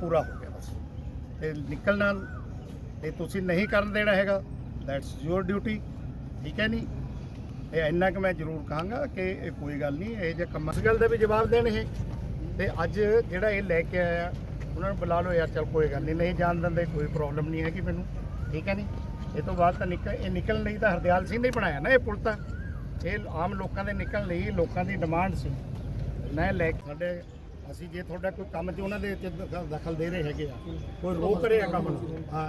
ਪੂਰਾ ਹੋ ਗਿਆ ਬਸ। ਤੇ ਨਿਕਲਣਾ ਤੇ ਤੁਸੀਂ ਨਹੀਂ ਕਰਨ ਦੇਣਾ ਹੈਗਾ। ਦੈਟਸ ਯੂਰ ਡਿਊਟੀ ਠੀਕ ਹੈ ਨਹੀਂ ਇਹ ਇੰਨਾ ਕਿ ਮੈਂ ਜ਼ਰੂਰ ਕਹਾਂਗਾ ਕਿ ਇਹ ਕੋਈ ਗੱਲ ਨਹੀਂ ਇਹ ਜੇ ਕੰਮ ਇਸ ਗੱਲ ਦਾ ਵੀ ਜਵਾਬ ਦੇਣ ਇਹ। ਤੇ ਅੱਜ ਜਿਹੜਾ ਇਹ ਲੈ ਕੇ ਆਇਆ, ਉਹਨਾਂ ਨੂੰ ਬੁਲਾ ਲਓ ਯਾਰ, ਚਲ ਕੋਈ ਗੱਲ ਨਹੀਂ ਨਹੀਂ ਜਾਣ ਦਿੰਦੇ, ਕੋਈ ਪ੍ਰੋਬਲਮ ਨਹੀਂ ਹੈਗੀ ਮੈਨੂੰ। ਠੀਕ ਹੈ ਨਹੀਂ ਇਹ ਤੋਂ ਬਾਅਦ ਤਾਂ ਨਿਕਲ ਇਹ ਨਿਕਲਣ ਲਈ ਤਾਂ ਹਰਦਿਆਲ ਸਿੰਘ ਨੇ ਬਣਾਇਆ ਨਾ ਇਹ ਪੁਲ ਤਾਂ। ਇਹ ਆਮ ਲੋਕਾਂ ਦੇ ਨਿਕਲਣ ਲਈ ਲੋਕਾਂ ਦੀ ਡਿਮਾਂਡ ਸੀ। ਮੈਂ ਲੈ ਕੇ ਸਾਡੇ ਅਸੀਂ ਜੇ ਤੁਹਾਡਾ ਕੋਈ ਕੰਮ 'ਚ ਉਹਨਾਂ ਦੇ ਵਿੱਚ ਦਖਲ- ਦਖਲ ਦੇ ਰਹੇ ਹੈਗੇ ਆ, ਕੋਈ ਰੋਕ ਰਿਹਾ ਕੰਮ ਨੂੰ, ਹਾਂ।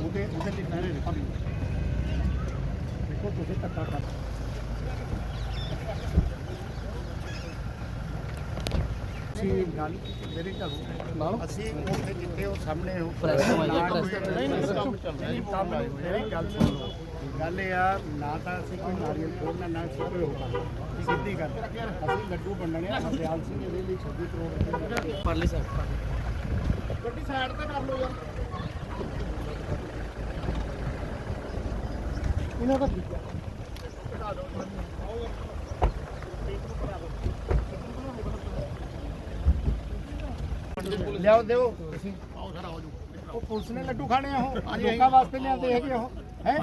ਉਹਦੇ ਉਹਦੇ ਲਈ ਮੈਂ ਦੇਖੋ ਦੇਖੋ ਤੁਸੀਂ ਧੱਕਾ ਕਰ ਅਸੀਂ ਗੱਲ ਮੇਰੀ ਅਸੀਂ ਉੱਥੇ ਜਿੱਥੇ ਉਹ ਸਾਹਮਣੇ ਉਹ Press ਤੋਂ ਆਈ ਹੈ, ਨਾ press ਕੋਈ- ਤੋਂ। ਨਹੀਂ, ਨਹੀਂ, ਕੰਮ ਚੱਲ ਰਿਹਾ ਜੀ, ਕੰਮ ਮੇਰੀ ਗੱਲ ਸੁਣ। ਲਓ ਗੱਲ ਇਹ ਆ ਨਾ ਤਾਂ ਅਸੀਂ ਕੋਈ ਨਾਰੀਅਲ ਫੋੜਨਾ ਨਾ ਕੋਈ ਹੋਣਾ ਸਿੱਧੀ ਗੱਲ। ਅਸੀਂ ਲੱਡੂ ਵੰਡਣੇ ਆ ਹਰਦਿਆਲ ਸਿੰਘ ਇਹਦੇ ਲਈ 26 ਕਰੋੜ ਰੁਪਏ ਪਰਲੀ ਸਾਈਡ ਗੱਡੀ ਸਾਈਡ ਤੇ ਕਰ ਲਓ ਯਾਰ। ਇਹਨਾਂ ਦਾ ਲਿਆਓ ਦਿਓ। ਤੁਸੀਂ ਆਓ ਸਰ ਆਓ ਉਹ ਪੁਲਿਸ ਨੇ ਲੱਡੂ ਖਾਣੇ ਆ ਉਹ। ਲੋਕਾਂ ਵਾਸਤੇ ਲਿਆਂਦੇ ਹੈਗੇ ਉਹ। ਹੈ?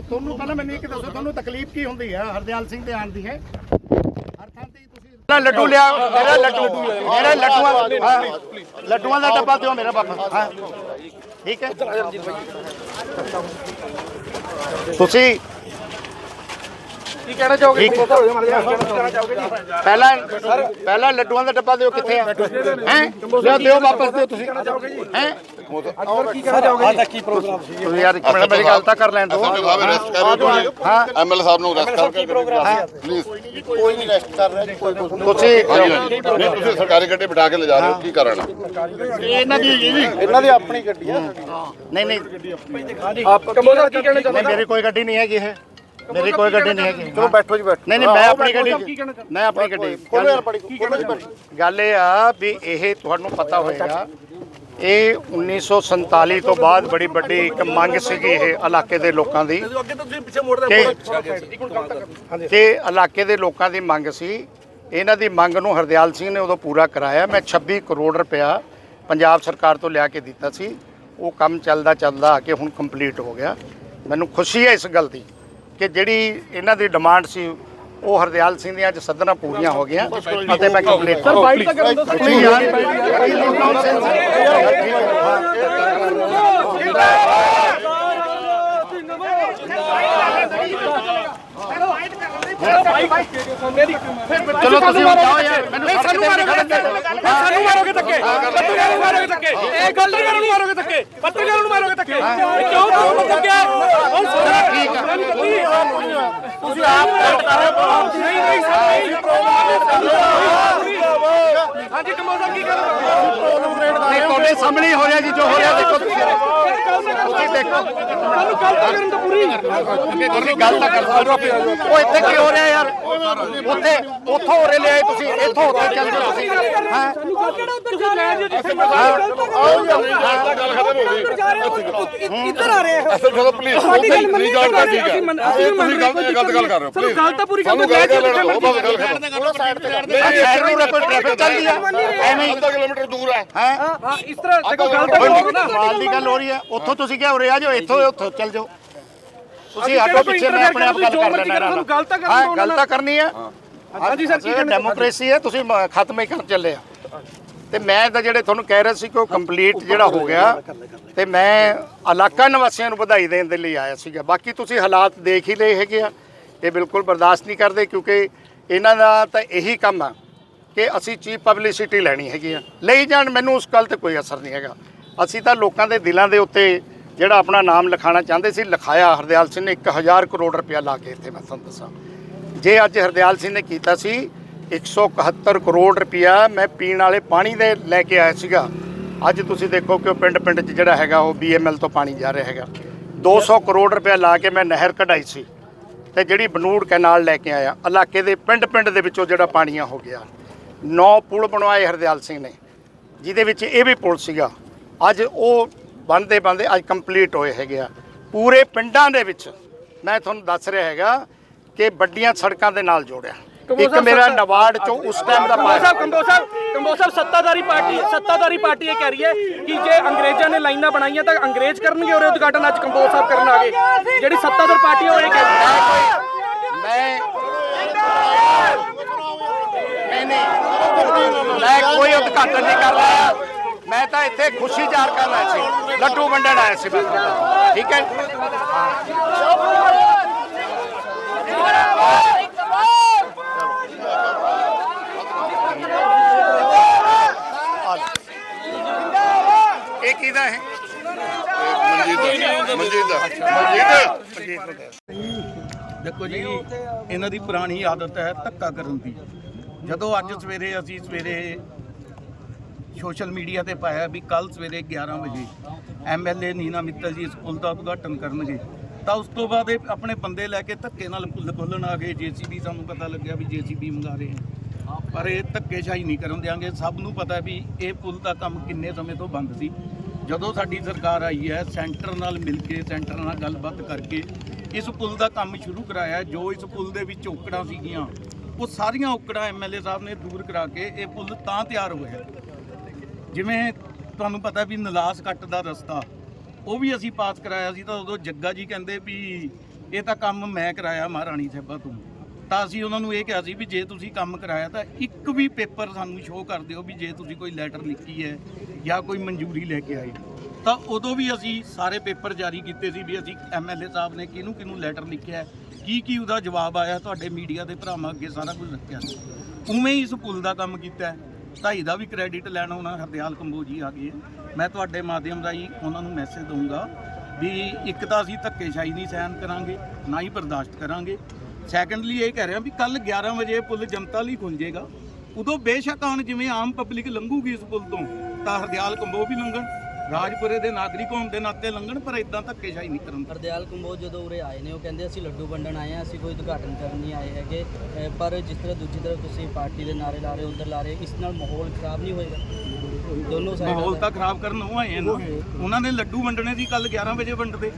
ਤੁਹਾਨੂੰ ਪਹਿਲਾਂ ਮੈਨੂੰ ਇੱਕ ਦੱਸੋ ਤੁਹਾਨੂੰ ਤਕਲੀਫ ਕੀ ਹੁੰਦੀ ਹੈ ਹਰਦਿਆਲ ਸਿੰਘ ਦੇ ਆਣ ਦੀ ਹੈ? ਹਰ ਥਾਂ ਤੇ ਹੀ ਤੁਸੀਂ ਮੇਰਾ ਲੱਡੂ ਲਿਆ ਮੇਰਾ ਲੱਡੂ। ਮੇਰਾ ਲੱਡੂਆਂ ਲੱਡੂਆਂ ਦਾ ਡੱਬਾ ਦਿਓ ਮੇਰਾ ਹਾਂ। ਠੀਕ ਹੈ। ਤੁਸੀਂ ਕੀ ਕਹਿਣਾ ਚਾਹੋਗੇ? ਪਹਿਲਾਂ ਪਹਿਲਾਂ ਲੱਡੂਆਂ ਦਾ ਡੱਬਾ ਦਿਓ ਕਿੱਥੇ ਆ? ਹੈ? ਲਿਆ ਦਿਓ ਵਾਪਸ ਦਿਓ ਤੁਸੀਂ। ਹੈ? ਕੀ ਕਹਿਣਾ ਚਾਹੋਗੇ ਅੱਜ ਕੀ ਪ੍ਰੋਗਰਾਮ ਸੀ? ਤੁਸੀਂ ਯਾਰ ਇੱਕ ਮਿੰਟ ਮੇਰੀ ਗੱਲ ਤਾਂ ਕਰ ਲੈਣ ਦਿਓ। ਸਾਹਿਬ ਨੂੰ ਅਰੈਸਟ ਕਰ ਹਾਂ। ਐਮਐਲ ਸਾਹਿਬ ਨੂੰ ਅਰੈਸਟ ਕਰਕੇ ਪਲੀਜ਼ ਕੋਈ ਨਹੀਂ ਰੈਸਟ ਕਰ ਰਿਹਾ ਕੋਈ ਤੁਸੀਂ ਤੁਸੀਂ ਸਰਕਾਰੀ ਗੱਡੀ ਬਿਠਾ ਕੇ ਲੈ ਜਾ ਰਹੇ ਹੋ। ਕੀ ਕਾਰਨ? ਹੈ ਇਹਨਾਂ ਦੀ ਜੀ। ਇਹਨਾਂ ਦੀ ਆਪਣੀ ਗੱਡੀ ਆ। ਨਹੀਂ ਨਹੀਂ। ਆਪ ਕੀ ਕਹਿਣਾ ਨਹੀਂ ਮੇਰੀ ਕੋਈ ਗੱਡੀ ਨਹੀਂ ਹੈਗੀ ਇਹ। ਮੇਰੀ ਕੋਈ ਗੱਡੀ ਨਹੀਂ ਹੈਗੀ। ਚਲੋ ਬੈਠੋ ਜੀ ਬੈਠੋ। ਨਹੀਂ ਨਹੀਂ ਮੈਂ ਆਪਣੀ ਗੱਡੀ ਮੈਂ ਆਪਣੀ ਗੱਡੀ ਖੋਲੋ ਯਾਰ ਪੜੀ ਖੋਲੋ ਜੀ ਬੈਠੋ ਗੱਲ ਇਹ ਆ ਵੀ ਇਹ ਤੁਹਾਨੂੰ ਪਤਾ ਹੋਏਗਾ ਇਹ 1947 ਤੋਂ ਬਾਅਦ ਬੜੀ ਵੱਡੀ ਇੱਕ ਮੰਗ ਸੀਗੀ ਇਹ ਇਲਾਕੇ ਦੇ ਲੋਕਾਂ ਦੀ। ਤਾਂ ਇਲਾਕੇ ਦੇ ਲੋਕਾਂ ਦੀ ਮੰਗ ਸੀ। ਇਹਨਾਂ ਦੀ ਮੰਗ ਨੂੰ ਹਰਦਿਆਲ ਸਿੰਘ ਨੇ ਉਦੋਂ ਪੂਰਾ ਕਰਾਇਆ। ਮੈਂ 26 ਕਰੋੜ ਰੁਪਇਆ ਪੰਜਾਬ ਸਰਕਾਰ ਤੋਂ ਲਿਆ ਕੇ ਦਿੱਤਾ ਸੀ। ਉਹ ਕੰਮ ਚੱਲਦਾ ਚੱਲਦਾ ਆ ਕੇ ਹੁਣ ਕੰਪਲੀਟ ਹੋ ਗਿਆ। ਮੈਨੂੰ ਖੁਸ਼ੀ ਹੈ ਇਸ ਗੱਲ ਦੀ। ਕਿ ਜਿਹੜੀ ਇਹਨਾਂ ਦੀ ਡਿਮਾਂਡ ਸੀ ਉਹ ਹਰਦਿਆਲ ਸਿੰਘ ਦੀਆਂ ਅੱਜ ਸੱਦਣਾ ਪੂਰੀਆਂ ਹੋ ਗਈਆਂ ਅਤੇ ਮੈਂ ਕੰਪਲੀਟ ਸਰ ਬਾਈਟ ਤਾਂ ਕਰਨ ਦੋ ਯਾਰ ਚਲੋ ਤੁਸੀਂ ਬਤਾਓ ਯਾਰ ਮੈਨੂੰ ਸਾਨੂੰ ਸਾਨੂੰ ਮਾਰੋਗੇ ਧੱਕੇ। ਪੱਤਰਕਾਰਾਂ ਨੂੰ ਮਾਰੋਗੇ ਧੱਕੇ। ਇਹ ਪੱਤਰਕਾਰਾਂ ਨੂੰ ਮਾਰੋਗੇ ਧੱਕੇ। ਪੱਤਰਕਾਰਾਂ ਨੂੰ ਮਾਰੋਗੇ ਧੱਕੇ। ਕਿਉਂ ਤੁਹਾਨੂੰ ਧੱਕੇ ਹੁਣ ਸਾਰਾ ਠੀਕ ਹੈ। ਤੁਸੀਂ ਆਪ ਨਹੀਂ ਨਹੀਂ ਹਾਂਜੀ ਕਮੋਦਾ ਕੀ ਕਰ ਨਹੀਂ ਤੁਹਾਡੇ ਸਾਹਮਣੇ ਹੋ ਰਿਹਾ ਜੀ ਜੋ ਹੋ ਰਿਹਾ ਦੇਖੋ ਤੁਸੀਂ। ਦੇਖੋ। ਸਾਨੂੰ ਗੱਲ ਤਾਂ ਕਰਨ ਤਾਂ ਪੂਰੀ। ਤੁਸੀਂ ਕਰ ਸਕਦੇ ਹੋ। ਉਹ ਇੱਥੇ ਕੀ ਹੋ ਰਿਹਾ ਯਾਰ? ਉੱਥੇ ਉੱਥੋਂ ਹੋ ਰਹੇ ਲਿਆਏ ਤੁਸੀਂ ਇੱਥੋਂ ਉੱਥੇ ਚੱਲ ਜਾਓ ਤੁਸੀਂ। ਹਾਂ? ਸਾਨੂੰ ਗੱਲ ਕਿਹੜਾ ਉੱਧਰ ਜਾ ਰਹੇ ਹੋ? ਜਿੱਥੇ ਗੱਲ ਖਤਮ ਹੋ ਗਈ। ਇੱਧਰ ਆ ਰਹੇ ਹੋ? ਅਸਲ ਚਲੋ ਪਲੀਜ਼ ਸਾਡੀ ਗੱਲ ਮੰਨੀ ਨਹੀਂ ਜਾਣ ਕਰ ਠੀਕ ਹੈ ਅਸੀਂ ਮੰਨ- ਰਹੇ ਗਲਤ ਗਲਤ ਗੱਲ ਕਰ ਰਹੇ ਹੋ। ਗੱਲ ਤਾਂ ਪੂਰੀ ਸਾਨੂੰ ਕਰਦੇ ਗੱਲ ਕਰ ਬੈਠ ਲੈਣ ਦਿਓ ਉਹ ਗੱਲ ਖਤਮ ਆ ਸਾਈਡ ਨੂੰ ਕੋਈ ਟ੍ਰੈਫਿਕ ਚੱਲਦੀ ਆ ਐਵੇਂ ਹੀ ਅੱਧਾ ਕਿਲੋਮੀਟਰ ਦੂਰ ਹੈ। ਹੈ? ਹਾਂ ਇਸ ਤਰ੍ਹਾਂ ਦੇਖੋ ਗੱਲ ਤਾਂ ਕਰੋ ਨਾ। ਸਵਾਲ ਦੀ ਗੱਲ ਹੋ ਰਹੀ ਹੈ। ਉੱਥੋਂ ਤੁਸੀਂ ਕਿਹਾ ਉਰੇ ਆ ਜਾਓ ਇੱਥੋਂ ਉੱਥੋਂ ਚੱਲ ਜਾਓ। ਤੁਸੀਂ ਹਟੋ ਪਿੱਛੇ ਮੈਂ ਆਪਣੇ ਆਪ ਗੱਲ ਕਰ ਲੈਣਾ ਗੱਲ ਤਾਂ ਕਰਨ ਹਾਂ ਗੱਲ। ਤਾਂ ਕਰਨੀ ਹੈ। ਹਾਂਜੀ ਸਰ ਕੀ ਕਹਿੰਦੇ? ਡੈਮੋਕ੍ਰੇਸੀ ਹੈ ਤੁਸੀਂ ਖਤਮ ਹੀ ਕਰਨ ਚੱਲੇ ਆ। ਤੇ ਮੈਂ ਤਾਂ ਜਿਹੜੇ ਤੁਹਾਨੂੰ ਕਹਿ ਰਿਹਾ ਸੀ ਕਿ ਉਹ ਕੰਪਲੀਟ ਜਿਹੜਾ ਹੋ ਗਿਆ ਤੇ ਮੈਂ ਇਲਾਕਾ ਨਿਵਾਸੀਆਂ ਨੂੰ ਵਧਾਈ ਦੇਣ ਦੇ ਲਈ ਆਇਆ ਸੀਗਾ। ਬਾਕੀ ਤੁਸੀਂ ਹਾਲਾਤ ਦੇਖ ਹੀ ਲਏ ਹੈਗੇ ਆ। ਇਹ ਬਿਲਕੁਲ ਬਰਦਾਸ਼ਤ ਨਹੀਂ ਕਰਦੇ ਕਿਉਂਕਿ ਇਹਨਾਂ ਦਾ ਤਾਂ ਇਹੀ ਕੰਮ ਆ ਕਿ ਅਸੀਂ ਚੀਪ ਪਬਲਿਸਿਟੀ ਲੈਣੀ ਹੈਗੀ ਆ। ਲਈ ਜਾਣ ਮੈਨੂੰ ਉਸ ਗੱਲ ਤੇ ਕੋਈ ਅਸਰ ਨਹੀਂ ਹੈਗਾ। ਅਸੀਂ ਤਾਂ ਲੋਕਾਂ ਦੇ ਦਿਲਾਂ ਦੇ ਉੱਤੇ ਜਿਹੜਾ ਆਪਣਾ ਨਾਮ ਲਿਖਾਉਣਾ ਚਾਹੁੰਦੇ ਸੀ, ਲਿਖਾਇਆ। ਹਰਦਿਆਲ ਸਿੰਘ ਨੇ 1000 ਕਰੋੜ ਰੁਪਇਆ ਲਾ ਕੇ ਇੱਥੇ, ਮੈਂ ਤੁਹਾਨੂੰ ਦੱਸਾਂ। ਜੇ ਅੱਜ ਹਰਦਿਆਲ ਸਿੰਘ ਨੇ ਕੀਤਾ ਸੀ 171 ਕਰੋੜ ਰੁਪਇਆ ਮੈਂ ਪੀਣ ਵਾਲੇ ਪਾਣੀ ਦੇ ਲੈ ਕੇ ਆਇਆ ਸੀਗਾ। ਅੱਜ ਤੁਸੀਂ ਦੇਖੋ ਕਿ ਉਹ ਪਿੰਡ ਪਿੰਡ 'ਚ ਜਿਹੜਾ ਹੈਗਾ, ਉਹ ਬੀਐਮਐਲ ਤੋਂ ਪਾਣੀ ਜਾ ਰਿਹਾ ਹੈਗਾ। 200 ਕਰੋੜ ਰੁਪਇਆ ਲਾ ਕੇ ਮੈਂ ਨਹਿਰ ਕਢਾਈ ਸੀ ਤੇ ਜਿਹੜੀ ਬਨੂੜ ਕੈਨਾਲ ਲੈ ਕੇ ਆਇਆ। ਇਲਾਕੇ ਦੇ ਪਿੰਡ ਪਿੰਡ ਦੇ ਵਿੱਚੋਂ ਜਿਹੜਾ ਪਾਣੀਆਂ ਹੋ ਗਿਆ। ਨੌ ਪੁਲ ਬਣਵਾਏ ਹਰਦਿਆਲ ਸਿੰਘ ਨੇ, ਜਿਹਦੇ ਵਿੱਚ ਇਹ ਵੀ ਪੁਲ ਸੀਗਾ। ਅੱਜ ਉਹ ਬਣਦੇ ਬਣਦੇ ਅੱਜ ਕੰਪਲੀਟ ਹੋਏ ਹੈਗੇ ਆ। ਪੂਰੇ ਪਿੰਡਾਂ ਦੇ ਵਿੱਚ ਮੈਂ ਤੁਹਾਨੂੰ ਦੱਸ ਰਿਹਾ ਹੈਗਾ ਕਿ ਵੱਡੀਆਂ ਸੜਕਾਂ ਦੇ ਨਾਲ ਜੋੜਿਆ। ਇੱਕ ਮੇਰਾ ਨਵਾਰਡ ਚੋਂ ਉਸ ਟਾਈਮ ਦਾ ਪਾਇਆ ਸਾਹਿਬ ਕੰਬੋ ਸਾਹਿਬ ਕੰਬੋ ਸਾਹਿਬ ਸੱਤਾਧਾਰੀ ਪਾਰਟੀ ਸੱਤਾਧਾਰੀ ਪਾਰਟੀ ਇਹ ਕਹਿ ਰਹੀ ਹੈ ਕਿ ਜੇ ਅੰਗਰੇਜ਼ਾਂ ਨੇ ਲਾਈਨਾਂ ਬਣਾਈਆਂ ਤਾਂ ਅੰਗਰੇਜ਼ ਕਰਨਗੇ ਔਰ ਉਦਘਾਟਨ ਅੱਜ ਕੰਬੋ ਸਾਹਿਬ ਕਰਨ ਆ ਗਏ। ਜਿਹੜੀ ਸੱਤਾਧਾਰ ਪਾਰਟੀ ਉਹ ਇਹ ਕਹਿ ਰਹੀ ਹੈ। ਮੈਂ ਨਹੀਂ ਨਹੀਂ ਮੈਂ ਕੋਈ ਉਦਘਾਟਨ ਨਹੀਂ ਕਰ ਰਿਹਾ। ਮੈਂ ਤਾਂ ਇੱਥੇ ਖੁਸ਼ੀ ਜ਼ਾਹਰ ਕਰਨ ਆਇਆ ਸੀ। ਲੱਡੂ ਵੰਡਣ ਆਇਆ ਸੀ ਮੈਂ ਠੀਕ ਹੈ? ਇਹ ਕਿਹਦਾ ਹੈ? ਮਨਜੀਤ ਮਨਜੀਤ ਮਨਜੀਤ ਦੇਖੋ ਜੀ, ਇਹਨਾਂ ਦੀ ਪੁਰਾਣੀ ਆਦਤ ਹੈ ਧੱਕਾ ਕਰਨ ਦੀ। ਜਦੋਂ ਅੱਜ ਸਵੇਰੇ ਅਸੀਂ ਸਵੇਰੇ ਸੋਸ਼ਲ ਮੀਡੀਆ ਤੇ ਪਾਇਆ ਵੀ ਕੱਲ ਸਵੇਰੇ 11 ਵਜੇ ਐਮਐਲਏ ਨੀਨਾ ਮਿੱਤਲ ਜੀ ਇਸ ਪੁਲ ਦਾ ਉਦਘਾਟਨ ਕਰਨਗੇ। ਤਾਂ ਉਸ ਤੋਂ ਬਾਅਦ ਇਹ ਆਪਣੇ ਬੰਦੇ ਲੈ ਕੇ ਧੱਕੇ ਨਾਲ ਪੁਲ ਖੋਲਣ ਆ ਗਏ। ਜੀਸੀਬੀ ਸਾਨੂੰ ਪਤਾ ਲੱਗਿਆ ਵੀ ਜੀਸੀਬੀ ਮੰਗਾ ਰਹੇ ਆ ਪਰ ਇਹ ਧੱਕੇਸ਼ਾਹੀ ਨਹੀਂ ਕਰਨ ਦਿਆਂਗੇ। ਸਭ ਨੂੰ ਪਤਾ ਵੀ ਇਹ ਪੁਲ ਦਾ ਕੰਮ ਕਿੰਨੇ ਸਮੇਂ ਤੋਂ ਬੰਦ ਸੀ। ਜਦੋਂ ਸਾਡੀ ਸਰਕਾਰ ਆਈ ਹੈ, ਸੈਂਟਰ ਨਾਲ ਮਿਲ ਕੇ, ਸੈਂਟਰ ਨਾਲ ਗੱਲਬਾਤ ਕਰਕੇ ਇਸ ਪੁਲ ਦਾ ਕੰਮ ਸ਼ੁਰੂ ਕਰਾਇਆ। ਜੋ ਇਸ ਪੁਲ ਦੇ ਵਿੱਚ ਔਕੜਾਂ ਸੀਗੀਆਂ, ਉਹ ਸਾਰੀਆਂ ਔਕੜਾਂ ਐਮਐਲਏ ਸਾਹਿਬ ਨੇ ਦੂਰ ਕਰਾ ਕੇ ਇਹ ਪੁਲ ਤਾਂ ਤਿਆਰ ਹੋਇਆ। ਜਿਵੇਂ ਤੁਹਾਨੂੰ ਪਤਾ ਵੀ ਨਲਾਸ ਕੱਟ ਦਾ ਰਸਤਾ, ਉਹ ਵੀ ਅਸੀਂ ਪਾਸ ਕਰਾਇਆ ਸੀ ਤਾਂ ਉਦੋਂ ਜੱਗਾ ਜੀ ਕਹਿੰਦੇ ਵੀ ਇਹ ਤਾਂ ਕੰਮ ਮੈਂ ਕਰਾਇਆ ਮਹਾਰਾਣੀ ਸਾਹਿਬਾ ਤੋਂ। ਤਾਂ ਅਸੀਂ ਉਹਨਾਂ ਨੂੰ ਇਹ ਕਿਹਾ ਸੀ ਵੀ ਜੇ ਤੁਸੀਂ ਕੰਮ ਕਰਾਇਆ ਤਾਂ ਇੱਕ ਵੀ ਪੇਪਰ ਸਾਨੂੰ ਸ਼ੋਅ ਕਰ ਦਿਓ ਵੀ ਜੇ ਤੁਸੀਂ ਕੋਈ ਲੈਟਰ ਲਿਖੀ ਹੈ ਜਾਂ ਕੋਈ ਮਨਜ਼ੂਰੀ ਲੈ ਕੇ ਆਏ। ਤਾਂ ਉਦੋਂ ਵੀ ਅਸੀਂ ਸਾਰੇ ਪੇਪਰ ਜਾਰੀ ਕੀਤੇ ਸੀ ਵੀ ਅਸੀਂ ਐਮਐਲਏ ਸਾਹਿਬ ਨੇ ਕਿਹਨੂੰ ਕਿਹਨੂੰ ਲੈਟਰ ਲਿਖਿਆ ਕੀ ਕੀ ਉਹਦਾ ਜਵਾਬ ਆਇਆ, ਤੁਹਾਡੇ ਮੀਡੀਆ ਦੇ ਭਰਾਵਾਂ ਅੱਗੇ ਸਾਰਾ ਕੁਝ ਰੱਖਿਆ। ਉਵੇਂ ਹੀ ਇਸ ਪੁਲ ਦਾ ਕੰਮ ਕੀਤਾ। ਹੈ ਢਾਈ ਦਾ ਵੀ ਕ੍ਰੈਡਿਟ ਲੈਣ ਉਹਨਾਂ ਹਰਦਿਆਲ ਕੰਬੋਜੀ ਆ ਗਏ ਮੈਂ ਤੁਹਾਡੇ ਮਾਧਿਅਮ ਰਾਹੀਂ ਉਹਨਾਂ ਨੂੰ ਮੈਸੇਜ ਦਊਂਗਾ ਵੀ ਇੱਕ ਤਾਂ ਅਸੀਂ ਧੱਕੇਸ਼ਾਹੀ ਨਹੀਂ ਸਹਿਣ ਕਰਾਂਗੇ, ਨਾ ਹੀ ਬਰਦਾਸ਼ਤ ਕਰਾਂਗੇ। ਸੈਕੰਡਲੀ ਇਹ ਕਹਿ ਰਿਹਾ ਵੀ ਕੱਲ 11 ਵਜੇ ਇਹ ਪੁਲ ਜਨਤਾ ਲਈ ਖੁੱਲ੍ਹੇਗਾ ਉਦੋਂ ਬੇਸ਼ੱਕ ਆਉਣ ਜਿਵੇਂ ਆਮ ਪਬਲਿਕ ਲੰਘੂਗੀ ਇਸ ਪੁਲ ਤੋਂ, ਤਾਂ ਹਰਦਿਆਲ ਕੰਬੋ ਵੀ ਲੰਘਣ। ਰਾਜਪੁਰੇ ਦੇ ਨਾਗਰਿਕ ਹੋਣ ਦੇ ਨਾਤੇ ਲੰਘਣ ਪਰ ਇਦਾਂ ਧੱਕੇਸ਼ਾਹੀ ਨਹੀਂ ਕਰਨ। ਹਰਦਿਆਲ ਕੰਬੋਜ ਜਦੋਂ ਉਰੇ ਆਏ ਨੇ ਉਹ ਕਹਿੰਦੇ ਅਸੀਂ ਲੱਡੂ ਵੰਡਣ ਆਏ ਹਾਂ ਅਸੀਂ ਕੋਈ ਉਦਘਾਟਨ ਕਰਨ ਨਹੀਂ ਆਏ ਹੈਗੇ। ਅਹ ਪਰ ਜਿਸ ਤਰ੍ਹਾਂ ਦੂਜੀ ਤਰਫ ਤੁਸੀਂ ਪਾਰਟੀ ਦੇ ਨਾਰੇ ਲਾ ਰਹੇ ਹੋ ਉਧਰ ਲਾ ਰਹੇ ਹੋ, ਇਸ ਨਾਲ ਮਾਹੌਲ ਖਰਾਬ ਨਹੀਂ ਹੋਏਗਾ? ਦੋਨੋਂ ਸਾਈਡਾਂ ਮਾਹੌਲ ਦਾ ਤਾਂ ਖਰਾਬ ਕਰਨ ਉਹ ਆਏ ਨਾ। ਉਹਨਾਂ ਨੇ ਲੱਡੂ ਵੰਡਣੇ ਸੀ ਕੱਲ 11 ਵਜੇ ਵੰਡਦੇ।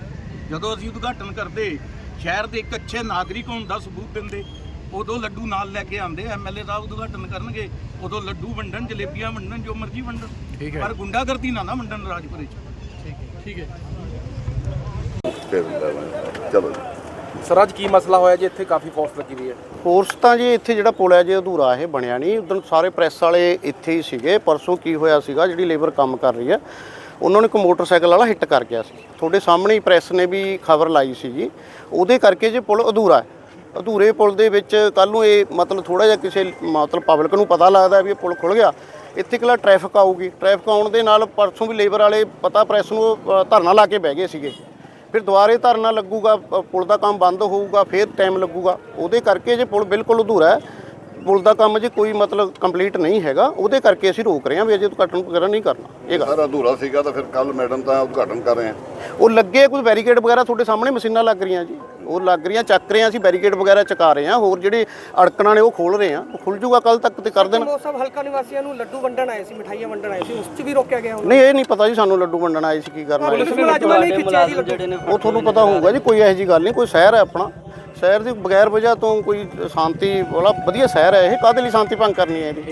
ਜਦੋਂ ਅਸੀਂ ਉਦਘਾਟਨ ਕਰਦੇ ਸ਼ਹਿਰ ਦੇ ਇੱਕ ਅੱਛੇ ਨਾਗਰਿਕ ਹੋਣ ਦਾ ਸਬੂਤ ਦਿੰਦੇ। ਉਦੋਂ ਲੱਡੂ ਨਾਲ ਲੈ ਕੇ ਆਂਦੇ ਐਮਐਲਏ ਸਾਹਿਬ ਉਦਘਾਟਨ ਕਰਨਗੇ ਉਦੋਂ ਲੱਡੂ ਵੰਡਣ ਜਲੇਬੀਆਂ ਵੰਡਣ ਜੋ ਮਰਜ਼ੀ ਵੰਡਣ। ਪਰ ਗੁੰਡਾਗਰਦੀ ਨਾ ਨਾ ਵੰਡਣ ਰਾਜਪੁਰੇ ਚ। ਫਿਰ ਚਲੋ। ਜੀ ਸਰ ਅੱਜ ਕੀ ਮਸਲਾ ਹੋਇਆ ਜੀ? ਇੱਥੇ ਕਾਫੀ ਫੋਰਸ ਲੱਗੀ ਹੋਈ ਹੈ। ਫੋਰਸ ਤਾਂ ਜੀ ਇੱਥੇ ਜਿਹੜਾ ਪੁਲ ਹੈ ਜੇ ਅਧੂਰਾ ਇਹ ਬਣਿਆ ਨਹੀਂ। ਉਦੋਂ ਸਾਰੇ ਪ੍ਰੈਸ ਵਾਲੇ ਇੱਥੇ ਹੀ ਸੀਗੇ। ਪਰਸੋਂ ਕੀ ਹੋਇਆ ਸੀਗਾ ਜਿਹੜੀ ਲੇਬਰ ਕੰਮ ਕਰ ਰਹੀ ਹੈ ਉਹਨਾਂ ਨੂੰ ਇੱਕ ਮੋਟਰਸਾਈਕਲ ਵਾਲਾ ਹਿੱਟ ਕਰ ਗਿਆ ਸੀ। ਤੁਹਾਡੇ ਸਾਹਮਣੇ ਹੀ ਪ੍ਰੈਸ ਨੇ ਵੀ ਖਬਰ ਲਾਈ ਸੀਗੀ ਉਹਦੇ ਕਰਕੇ ਜੇ ਪੁਲ ਅਧੂਰਾ ਹੈ। ਅਧੂਰੇ ਪੁਲ ਦੇ ਵਿੱਚ ਕੱਲ ਨੂੰ ਇਹ ਮਤਲਬ ਥੋੜਾ ਜਿਹਾ ਕਿਸੇ ਮਤਲਬ ਪਬਲਿਕ ਨੂੰ ਪਤਾ ਲੱਗਦਾ ਵੀ ਇਹ ਪੁਲ ਖੁੱਲ ਗਿਆ, ਇੱਥੇ ਕਿਲਾ ਟ੍ਰੈਫਿਕ ਆਊਗੀ। ਟ੍ਰੈਫਿਕ ਆਉਣ ਦੇ ਨਾਲ ਪਰਸੋਂ ਵੀ ਲੇਬਰ ਵਾਲੇ ਪਤਾ ਪ੍ਰੈਸ ਨੂੰ ਧਰਨਾ ਲਾ ਕੇ ਬਹਿ ਗਏ ਸੀਗੇ। ਫਿਰ ਦੁਬਾਰੇ ਧਰਨਾ ਲੱਗੂਗਾ ਪੁਲ ਦਾ ਕੰਮ ਬੰਦ ਹੋਊਗਾ, ਫਿਰ ਟਾਈਮ ਲੱਗੂਗਾ। ਉਹਦੇ ਕਰਕੇ ਜੇ ਪੁਲ ਬਿਲਕੁਲ ਅਧੂਰਾ ਹੈ ਪੁਲ ਦਾ ਕੰਮ ਜੇ ਕੋਈ ਮਤਲਬ ਕੰਪਲੀਟ ਨਹੀਂ ਹੈਗਾ ਉਹਦੇ ਕਰਕੇ ਅਸੀਂ ਰੋਕ ਰਹੇ ਹਾਂ ਵੀ ਅਜੇ ਉਦਘਾਟਨ ਵਗੈਰਾ ਨਹੀਂ ਕਰਨਾ। ਇਹ ਗੱਲ। ਸਾਰਾ ਅਧੂਰਾ ਸੀਗਾ ਤਾਂ ਫਿਰ ਕੱਲ ਮੈਡਮ ਤਾਂ ਉਦਘਾਟਨ ਕਰ ਰਹੇ ਆ। ਉਹ ਲੱਗੇ ਕੁਝ ਬੈਰੀਕੇਡ ਵਗੈਰਾ ਤੁਹਾਡੇ ਸਾਹਮਣੇ ਮਸ਼ੀਨਾਂ ਲੱਗ ਰਹੀਆਂ ਜੀ। ਉਹ ਲੱਗ ਰਹੀਆਂ ਚੱਕ ਰਹੇ ਹਾਂ ਅਸੀਂ ਬੈਰੀਕੇਡ ਵਗੈਰਾ ਚਕਾ ਰਹੇ ਹਾਂ। ਹੋਰ ਜਿਹੜੇ ਅੜਕਣਾਂ ਨੇ ਉਹ ਖੋਲ ਰਹੇ ਹਾਂ। ਉਹ ਖੁੱਲ ਜੂਗਾ ਕੱਲ ਤੱਕ ਤੇ ਕਰ ਦੇਣ। ਉਹ ਸਭ ਹਲਕਾ ਨਿਵਾਸੀਆਂ ਨੂੰ ਲੱਡੂ ਵੰਡਣ ਆਏ ਸੀ ਮਠਾਈਆਂ ਵੰਡਣ ਆਏ ਸੀ ਉਸ 'ਚ ਵੀ ਰੋਕਿਆ ਗਿਆ ਹੁਣ। ਨਹੀਂ ਇਹ ਨਹੀਂ ਪਤਾ ਜੀ ਸਾਨੂੰ ਲੱਡੂ ਵੰਡਣ ਆਏ ਸੀ ਕੀ ਕਰਨਾ ਉਹ ਤੁਹਾਨੂੰ ਪਤਾ ਹੋਊਗਾ ਜੀ ਕੋਈ ਇਹੋ ਜੀ ਗੱਲ ਨਹੀਂ ਕੋਈ ਸ਼ਹਿਰ ਹੈ ਆਪਣਾ। ਸ਼ਹਿਰ ਦੀ ਬਗੈਰ ਵਜ੍ਹਾ ਤੋਂ ਕੋਈ ਸ਼ਾਂਤੀ ਵਾਲਾ ਵਧੀਆ ਸ਼ਹਿਰ ਹੈ, ਇਹ ਕਾਹਦੇ ਲਈ ਸ਼ਾਂਤੀ ਭੰਗ ਕਰਨੀ ਹੈ ਇਹਦੀ?